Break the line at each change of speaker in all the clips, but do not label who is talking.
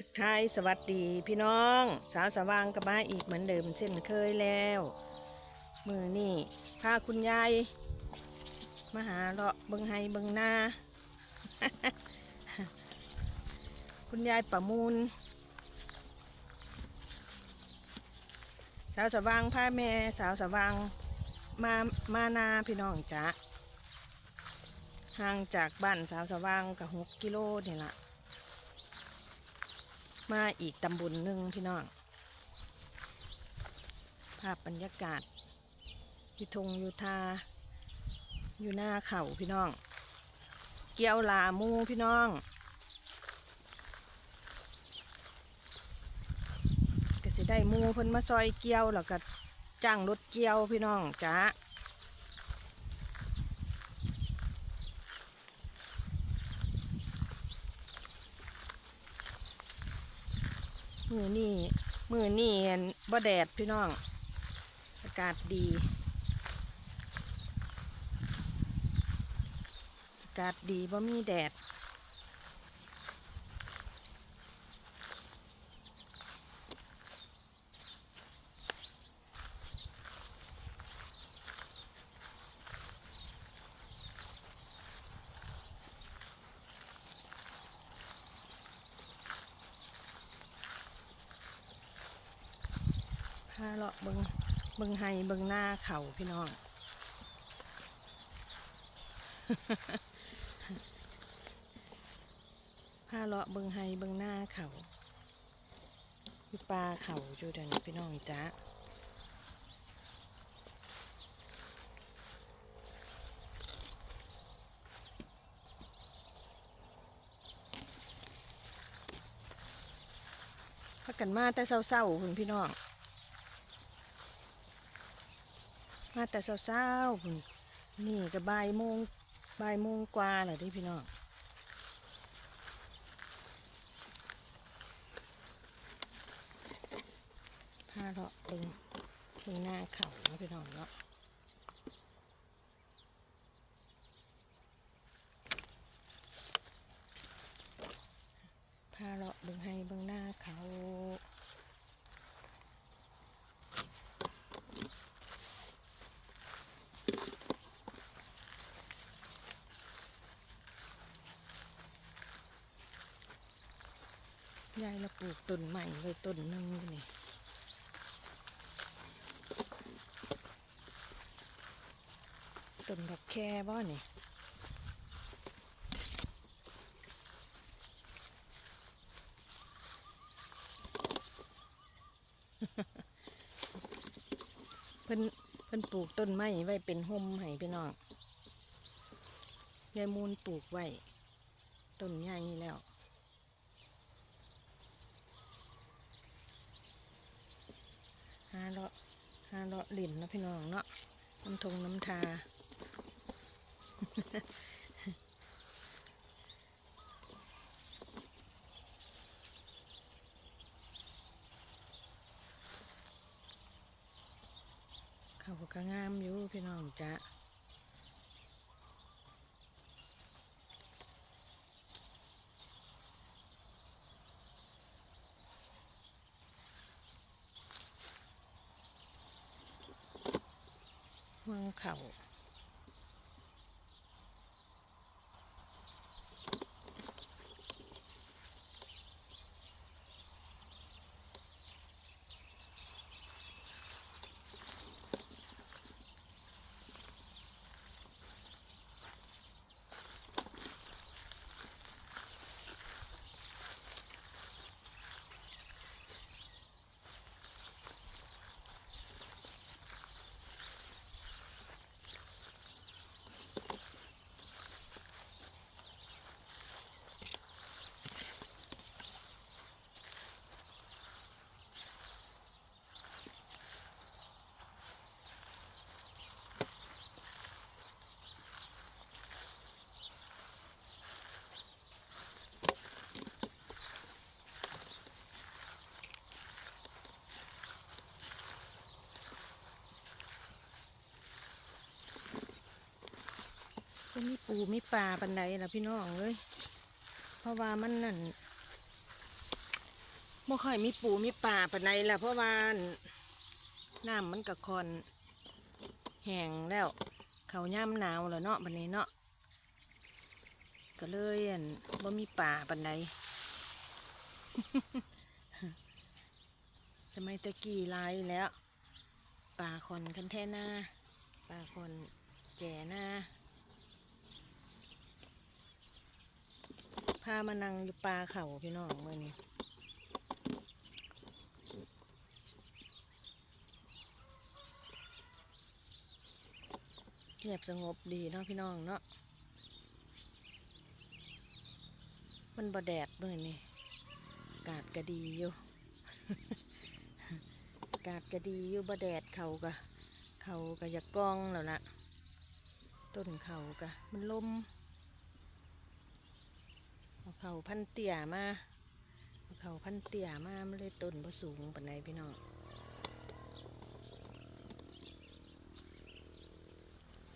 ทักทายสวัสดีพี่น้อง สาวสว่างกับมาอีกเหมือนเดิมเช่นเคยแล้ว มือนี่พาคุณยายมาหาเลาะเบิงไฮเบิงนา คุณยายประมูล สาวสว่างพาแม่สาวสว่างมามานาพี่น้องจ้ะห่างจากบ้านสาวสว่างกับหกกิโลนี่ละ มาอีกตำบลหนึ่งพี่น้อง ภาพบรรยากาศอยุทงอยุทาอยู่หน้าเขาพี่น้อง เกี่ยวลามูพี่น้องก็สิได้มูเพิ่นมาซอยเกี่ยวแล้วก็จ้างรถเกี่ยวพี่น้องจ้า มือนี่มือนี่เห็นบ่แดดพี่น้อง อากาศดี อากาศดีบ่มีแดด พาเลาะเบิงเบิงไฮเบิงหน้าเขาพี่น้องพาเลาะเบิงไฮเบิงหน้าเขาอยู่ปลาเขาอยู่เดี๋ยวนี้พี่น้องจ้าพักกันมาแต่เศร้าๆคุณพี่น้อง มา แต่เช้าๆพุ่นนี่ก็บ่ายโมงบ่ายโมงกว่าแล้วเดิพี่น้องพาเลาะเบิ่งเบิ่งหน้าเขานาะพี่น้องเนาะพาเลาะเบิ่งให้เบิ่งหน้าเขา ยายเราปลูกต้นใหม่ไว้ต้นหนึงอยู่นี่ต้นดอกแค่บ่นี่เพิ่นเพิ่นปลูกต้นไม้ไว้เป็นห่มให้พี่น้องยายมูลปลูกไว้ต้นใหญ่แล้ว หาเลาะหาเลาะหลินนะพี่น้องเนาะน้ำทงน้ำทาเขาก็งามอยู่พี่น้องจ้ะ งเขา ก็มีปูมีปลาปันไดละพี่น้องเลยเพราะว่ามันนั่นบ่ค่อยมีปูมีป่าปานใดละเพราะว่าน้ำมันกระคอนแห้งแล้ว เขาย่ำหนาวแล้วเนาะบัดนี้เนาะก็เลยอั่นบ่มีป่าปานใดสมัยตะกี้หลายแล้วป่าคอนคันแท่หน้าป่าคอนแก่หน้าพามานั่งอยู่ป่าเขาพี่น้องเมื่อนี้เงียบสงบดีเนาะพี่น้องเนาะ มันบ่แดดเมื่อนี่ กาศก็ดีอยู่ กาศก็ดีอยู่บ่แดดเขากะ เขากะอยากกองแล้วล่ะต้นเขากะ มันลม เขาพันเตี่ยมาเขาพันเตี่ยมาไมันเลยต้นบ่สูงปานใดพี่น้อง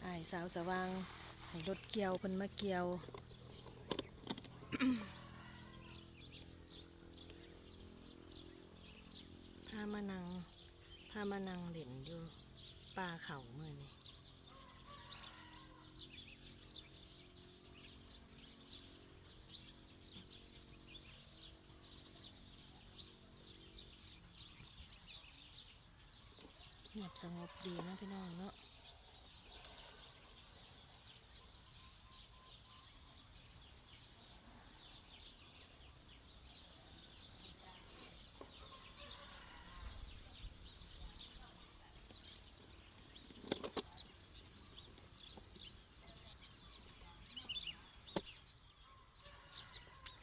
ไอายสาวสว่างให้รถเกี่ยวเพิ่นมาเกี่ยวพามานังพามานังเล่นอยู่ป่าเขาเมื่อนี้ เงียบสงบดีนะพี่น้องเนาะ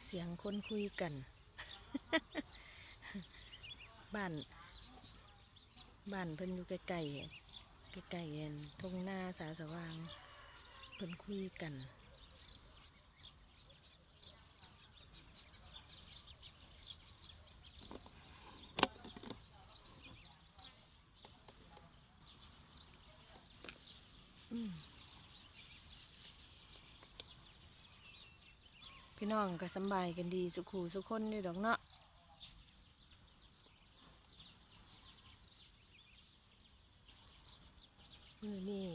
เสียงคนคุยกัน บ้าน บ้านเพิ่นอยู่ใกล้ๆใกล้ๆเอ็นทงหน้าสาสว่างเพิ่นคุยกันพี่น้องก็สบายกันดีสุขูสุขคนอยู่ดอกเนาะมือนี่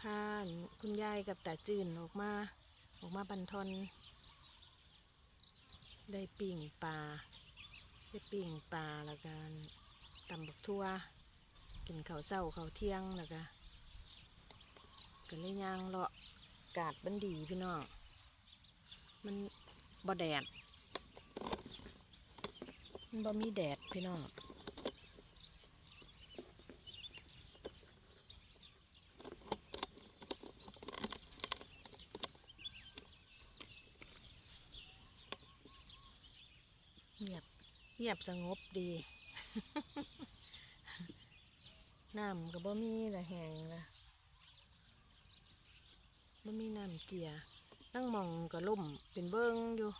พาคุณยาย กับตาจืนออกมา ออกมาบันทอน ได้ปิ่งปลาได้ปิ่งปลาแล้วกันตำบักทั่ว กินข้าวเศร้าข้าวเที่ยงแล้วก็ก็เลยย่างเลาะกาดบันดีพี่น้องมันบ่แดด มันบ่มีแดดพี่น้อง เงียบสงบดี น้ำก็บ่มีละแหงละบ่มีน้ำเจีย นั่งมองก็ล่มเป็นเบิ้งอยู่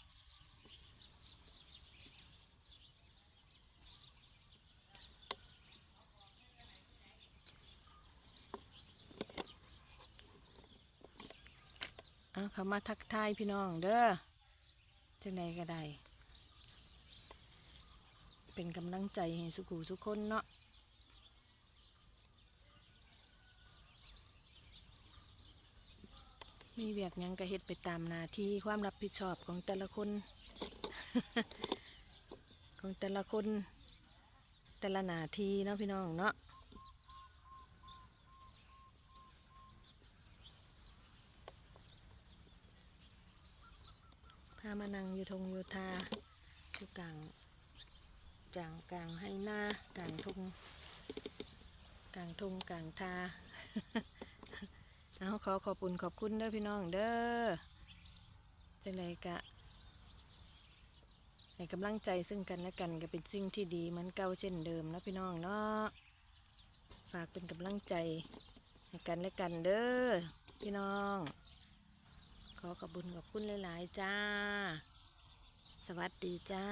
เอาเขามาทักทายพี่น้องเด้อจังใดก็ได้ เป็นกำลังใจให้สุขูทุกคนเนาะมีเวียกยังก็เฮ็ดไปตามหน้าที่ความรับผิดชอบของแต่ละคน ของแต่ละคน แต่ละหน้าที่เนาะพี่น้องเนาะพามานั่งอยู่ทงอยู่ทาอยู่กลาง จางกลางให้หน้ากลางทงกลางทงกลางทาเอาขอขอบคุณขอบคุณเด้อพี่น้องเด้อจังไรกะให้กำลังใจซึ่งกันและกันก็เป็นสิ่งที่ดีเหมือนเก่าเช่นเดิมนะพี่น้องเนาะฝากเป็นกำลังใจให้กันและกันเด้อพี่น้อง ขอขอบคุณขอบคุณหลาย ๆ จ้า สวัสดีจ้า